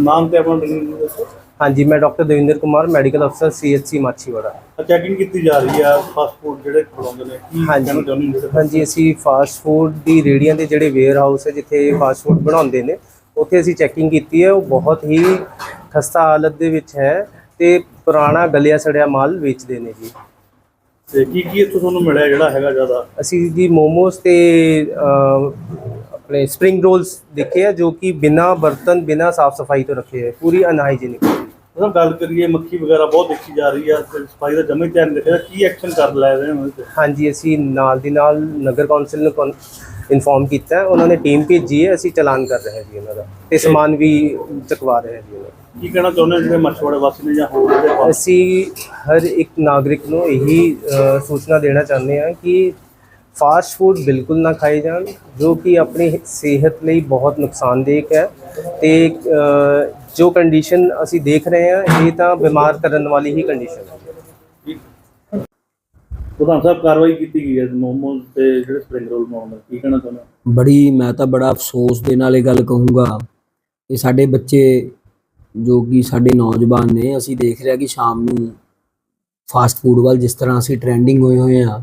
ਨਾਮ ਤੇ ਆਪਣਾ ਡਰਿੰਕ ਦੱਸੋ। ਹਾਂਜੀ ਮੈਂ ਡਾਕਟਰ ਦਵਿੰਦਰ ਕੁਮਾਰ ਮੈਡੀਕਲ ਅਫਸਰ ਸੀਐਚਸੀ ਮਾਛੀਵਾੜਾ। ਚੈਕਿੰਗ ਕੀਤੀ ਜਾ ਰਹੀ ਆ ਫਾਸਟ ਫੂਡ ਜਿਹੜੇ ਖਵਾਉਂਦੇ ਨੇ ਕੀ। ਕਹਿਣਾ ਚਾਹੁੰਦੇ ਹੋ ਹਾਂਜੀ ਅਸੀਂ ਫਾਸਟ ਫੂਡ ਦੀ ਰੇੜੀਆਂ ਦੇ ਜਿਹੜੇ ਵੇਅਰ ਹਾਊਸ ਹੈ ਜਿੱਥੇ ਫਾਸਟ ਫੂਡ ਬਣਾਉਂਦੇ ਨੇ ਉੱਥੇ ਅਸੀਂ ਚੈਕਿੰਗ ਕੀਤੀ ਹੈ। ਉਹ ਬਹੁਤ ਹੀ ਖਸਤਾ ਹਾਲਤ ਦੇ ਵਿੱਚ ਹੈ ਤੇ ਪੁਰਾਣਾ ਗਲਿਆ ਸੜਿਆ ਮਾਲ ਵੇਚਦੇ ਨੇ ਜੀ। ਤੇ ਕੀ ਕੀ ਇੱਥੋਂ ਤੁਹਾਨੂੰ ਮਿਲਿਆ ਜਿਹੜਾ ਹੈਗਾ ਜ਼ਿਆਦਾ? ਅਸੀਂ ਜੀ ਮੋਮੋਸ ਤੇ ਆਪਣੇ ਸਪਰਿੰਗ ਰੋਲਸ ਦੇਖੇ ਆ ਜੋ ਕਿ ਬਿਨਾ ਬਰਤਨ ਬਿਨਾ ਸਾਫ਼ ਸਫ਼ਾਈ ਤੋਂ ਰੱਖੇ ਹੈ ਪੂਰੀ ਅਨਹਾਈਜੀਨਿਕ ਜਦੋਂ ਗੱਲ ਕਰੀਏ ਮੱਖੀ ਵਗੈਰਾ ਬਹੁਤ ਦੇਖੀ ਜਾ ਰਹੀ ਆ ਤੇ ਸਫ਼ਾਈ ਦਾ ਜਮੇ ਧਿਆਨ ਨਹੀਂ ਰੱਖਿਆ ਕੀ ਐਕਸ਼ਨ ਕਰ ਲੈ ਰਹੇ ਹੋ ਹਾਂਜੀ ਅਸੀਂ ਨਾਲ ਦੀ ਨਾਲ ਨਗਰ ਕੌਂਸਲ ਨੂੰ ਇਨਫੋਰਮ ਕੀਤਾ ਹੈ। ਉਹਨਾਂ ਨੇ ਟੀਮ ਭੇਜੀ ਹੈ ਅਸੀਂ ਚਲਾਨ ਕਰ ਰਹੇ ਹਾਂ ਜੀ ਉਹਨਾਂ ਦਾ ਤੇ ਸਮਾਨ ਵੀ ਚੁਕਵਾ ਰਹੇ ਜੀ ਉਹਨਾਂ ਦਾ। ਕੀ ਕਹਿਣਾ ਚਾਹੁੰਦੇ ਜਿਹੜੇ ਮਛਵਾੜੇ ਵਾਸੀ ਨੇ ਜਾਂ ਹੋਰ ਜਿਹੜੇ ਅਸੀਂ ਹਰ ਇੱਕ ਨਾਗਰਿਕ ਨੂੰ ਇਹੀ ਸੂਚਨਾ ਦੇਣਾ ਚਾਹੁੰਦੇ ਹਾਂ ਕਿ ਫਾਸਟ ਫੂਡ ਬਿਲਕੁਲ ਨਾ ਖਾਏ ਜਾਣ ਜੋ ਕਿ ਆਪਣੀ ਸਿਹਤ ਲਈ ਬਹੁਤ ਨੁਕਸਾਨਦੇਹ ਹੈ ਤੇ ਜੋ ਕੰਡੀਸ਼ਨ ਅਸੀਂ ਦੇਖ ਰਹੇ ਹਾਂ ਇਹ ਤਾਂ ਬਿਮਾਰ ਕਰਨ ਵਾਲੀ ਹੀ ਕੰਡੀਸ਼ਨ ਹੈ। ਪ੍ਰਧਾਨ ਸਾਹਿਬ ਕਾਰਵਾਈ ਕੀਤੀ ਗਈ ਹੈ ਮੋਮੋਸ ਤੇ ਜਿਹੜੇ ਸਪਰਿੰਗ ਰੋਲ ਬਣਾਉਂਦੇ ਕੀ ਕਹਿਣਾ ਚਾਹੁੰਦੇ ਬੜੀ ਮੈਂ ਤਾਂ ਬੜਾ ਅਫਸੋਸ ਦੇ ਨਾਲ ਇਹ ਗੱਲ ਕਹੂੰਗਾ ਕਿ ਸਾਡੇ ਬੱਚੇ ਜੋ ਕਿ ਸਾਡੇ ਨੌਜਵਾਨ ਨੇ ਅਸੀਂ ਦੇਖ ਰਿਹਾ ਕਿ ਸ਼ਾਮ ਨੂੰ ਫਾਸਟ ਫੂਡ ਵੱਲ ਜਿਸ ਤਰ੍ਹਾਂ ਅਸੀਂ ਟ੍ਰੈਂਡਿੰਗ ਹੋਏ ਹੋਏ ਆ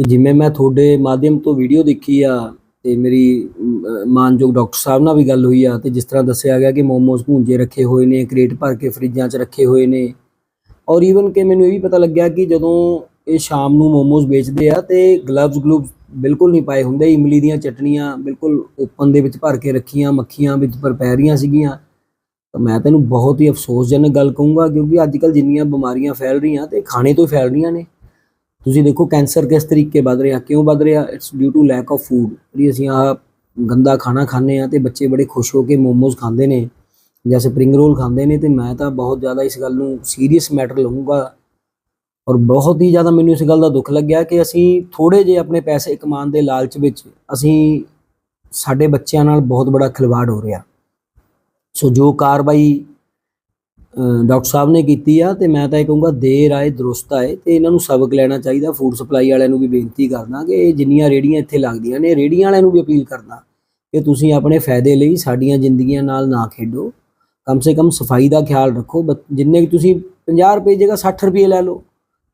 ਤੇ ਜਿਵੇਂ ਮੈਂ ਤੁਹਾਡੇ ਮਾਧਿਅਮ ਤੋਂ ਵੀਡੀਓ ਦੇਖੀ ਆ ਤੇ ਮੇਰੀ ਮਾਨਯੋਗ ਡਾਕਟਰ ਸਾਹਿਬ ਨਾਲ ਵੀ ਗੱਲ ਹੋਈ ਆ ਤੇ ਜਿਸ ਤਰ੍ਹਾਂ ਦੱਸਿਆ ਗਿਆ ਕਿ ਮੋਮੋਸ ਭੂੰਜੇ ਰੱਖੇ ਹੋਏ ਨੇ ਕ੍ਰੇਟ ਭਰ ਕੇ ਫਰਿੱਜਾਂ 'ਚ ਰੱਖੇ ਹੋਏ ਨੇ। ਔਰ ਈਵਨ ਕਿ ਮੈਨੂੰ ਇਹ ਵੀ ਪਤਾ ਲੱਗਿਆ ਕਿ ਜਦੋਂ ਇਹ ਸ਼ਾਮ ਨੂੰ ਮੋਮੋਸ ਵੇਚਦੇ ਆ ਤੇ ਗਲਵਜ਼ ਗਲੂਵਜ਼ ਬਿਲਕੁਲ ਨਹੀਂ ਪਾਏ ਹੁੰਦੇ, ਇਮਲੀ ਦੀਆਂ ਚਟਣੀਆਂ ਬਿਲਕੁਲ ਓਪਨ ਦੇ ਵਿੱਚ ਭਰ ਕੇ ਰੱਖੀਆਂ, ਮੱਖੀਆਂ ਵਿੱਚ ਪਰ ਪੈ ਰਹੀਆਂ ਸੀਗੀਆਂ। ਤਾਂ ਮੈਂ ਤੈਨੂੰ ਬਹੁਤ ਹੀ ਅਫਸੋਸਜਨਕ ਗੱਲ ਕਹੂੰਗਾ ਕਿਉਂਕਿ ਅੱਜ ਕੱਲ ਜਿੰਨੀਆਂ ਬਿਮਾਰੀਆਂ ਫੈਲ ਰਹੀਆਂ ਤੇ ਖਾਣੇ ਤੋਂ ਹੀ ਫੈਲ ਰਹੀਆਂ ਨੇ। ਤੁਸੀਂ ਦੇਖੋ ਕੈਂਸਰ ਕਿਸ ਤਰੀਕੇ ਵੱਧ ਰਿਹਾ, ਕਿਉਂ ਵੱਧ ਰਿਹਾ? It's due to lack of food ਜਿਹੜੀ ਅਸੀਂ ਆ ਗੰਦਾ ਖਾਣਾ ਖਾਂਦੇ ਆ ਤੇ ਬੱਚੇ ਬੜੇ ਖੁਸ਼ ਹੋ ਕੇ ਮੋਮੋਸ ਖਾਂਦੇ ਨੇ ਜਾਂ ਸਪਰਿੰਗ ਰੋਲ ਖਾਂਦੇ ਨੇ ਤੇ ਮੈਂ ਤਾਂ ਬਹੁਤ ਜ਼ਿਆਦਾ ਇਸ ਗੱਲ ਨੂੰ ਸੀਰੀਅਸ ਮੈਟਰ ਲਵਾਂਗਾ ਔਰ ਬਹੁਤ ਹੀ ਜ਼ਿਆਦਾ ਮੈਨੂੰ ਇਸ ਗੱਲ ਦਾ ਦੁੱਖ ਲੱਗਿਆ ਕਿ ਅਸੀਂ ਥੋੜੇ ਜਿਹੇ ਆਪਣੇ ਪੈਸੇ ਕਮਾਉਣ ਦੇ ਲਾਲਚ ਵਿੱਚ ਅਸੀਂ ਸਾਡੇ ਬੱਚਿਆਂ ਨਾਲ ਬਹੁਤ ਬੜਾ ਖਿਲਵਾੜ ਹੋ ਰਿਹਾ। ਸੋ ਜੋ ਕਾਰਵਾਈ ਡਾਕਟਰ ਸਾਹਿਬ ਨੇ ਕੀਤੀ ਆ ਤੇ ਮੈਂ ਤਾਂ ਇਹ ਕਹੂੰਗਾ ਦੇਰ ਆਏ, ਦਰੁਸਤ ਆਏ ਤੇ ਇਹਨਾਂ ਨੂੰ ਸਬਕ ਲੈਣਾ ਚਾਹੀਦਾ ਫੂਡ ਸਪਲਾਈ ਵਾਲਿਆਂ ਨੂੰ ਵੀ ਬੇਨਤੀ ਕਰਦਾ ਕਿ ਇਹ ਜਿੰਨੀਆਂ ਰੇੜੀਆਂ ਇੱਥੇ ਲੱਗਦੀਆਂ ਨੇ ਰੇੜੀਆਂ ਵਾਲਿਆਂ ਨੂੰ ਵੀ ਅਪੀਲ ਕਰਦਾ ਕਿ ਤੁਸੀਂ ਆਪਣੇ ਫਾਇਦੇ ਲਈ ਸਾਡੀਆਂ ਜ਼ਿੰਦਗੀਆਂ ਨਾਲ ਨਾ ਖੇਡੋ। ਕਮ ਸੇ ਕਮ ਸਫ਼ਾਈ ਦਾ ਖਿਆਲ ਰੱਖੋ ਬ- ਜਿੰਨੇ ਕਿ ਤੁਸੀਂ 50 ਰੁਪਏ ਦੀ ਜਗ੍ਹਾ 60 ਰੁਪਏ ਲੈ ਲਓ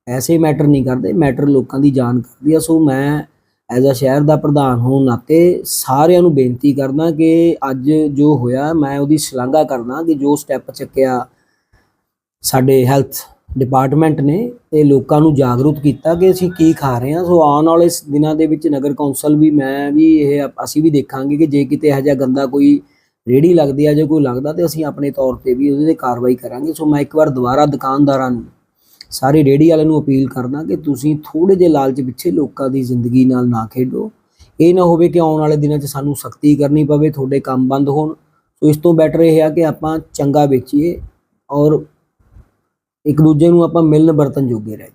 ਐਸੇ ਮੈਟਰ ਨਹੀਂ ਕਰਦੇ, ਮੈਟਰ ਲੋਕਾਂ ਦੀ ਜਾਨ ਕਰਦੀ ਆ। ਸੋ ਮੈਂ ਐਜ਼ ਅ ਸ਼ਹਿਰ ਦਾ ਪ੍ਰਧਾਨ ਹੋਣ ਨਾਤੇ ਸਾਰਿਆਂ ਨੂੰ ਬੇਨਤੀ ਕਰਦਾ ਕਿ ਅੱਜ ਜੋ ਹੋਇਆ, ਮੈਂ ਉਹਦੀ ਸ਼ਲਾਘਾ ਕਰਦਾ ਕਿ ਜੋ ਸਟੈਪ ਚੱਕਿਆ ਸਾਡੇ ਹੈਲਥ ਡਿਪਾਰਟਮੈਂਟ ਨੇ ਤੇ ਲੋਕਾਂ ਨੂੰ ਜਾਗਰੂਕ ਕੀਤਾ ਕਿ ਅਸੀਂ ਕੀ ਖਾ ਰਹੇ ਹਾਂ। ਸੋ ਆਉਣ ਵਾਲੇ ਸ- ਦਿਨਾਂ ਦੇ ਵਿੱਚ ਨਗਰ ਕੌਂਸਲ ਵੀ, ਮੈਂ ਵੀ ਇਹ ਅਸੀਂ ਵੀ ਦੇਖਾਂਗੇ ਕਿ ਜੇ ਕਿਤੇ ਇਹੋ ਜਿਹਾ ਗੰਦਾ ਕੋਈ ਰੇੜੀ ਲੱਗਦੀ ਆ ਜੇ ਕੋਈ ਲੱਗਦਾ ਤੇ ਅਸੀਂ ਆਪਣੇ ਤੌਰ ਤੇ ਵੀ ਉਹਦੇ ਤੇ ਕਾਰਵਾਈ ਕਰਾਂਗੇ। ਸੋ ਮੈਂ ਇੱਕ ਵਾਰ ਦੁਬਾਰਾ ਦੁਕਾਨਦਾਰਾਂ ਨੂੰ, ਸਾਰੇ ਰੇੜੀ ਵਾਲਿਆਂ ਨੂੰ ਅਪੀਲ ਕਰਦਾ ਕਿ ਤੁਸੀਂ ਥੋੜੇ ਜਿਹੇ ਲਾਲਚ ਪਿੱਛੇ ਲੋਕਾਂ ਦੀ ਜ਼ਿੰਦਗੀ ਨਾਲ ਨਾ ਖੇਡੋ। ਇਹ ਨਾ ਹੋਵੇ ਕਿ ਆਉਣ ਵਾਲੇ ਦਿਨਾਂ 'ਚ ਸਾਨੂੰ ਸਖਤੀ ਕਰਨੀ ਪਵੇ, ਤੁਹਾਡੇ ਕੰਮ ਬੰਦ ਹੋਣ। ਸੋ ਇਸ ਤੋਂ ਬੈਟਰ ਇਹ ਆ ਕਿ ਆਪਾਂ ਚੰਗਾ ਵੇਚੀਏ ਔਰ ਇੱਕ ਦੂਜੇ ਨੂੰ ਆਪਾਂ ਮਿਲਣ ਵਰਤਨ ਜੋਗੇ ਰਹਿ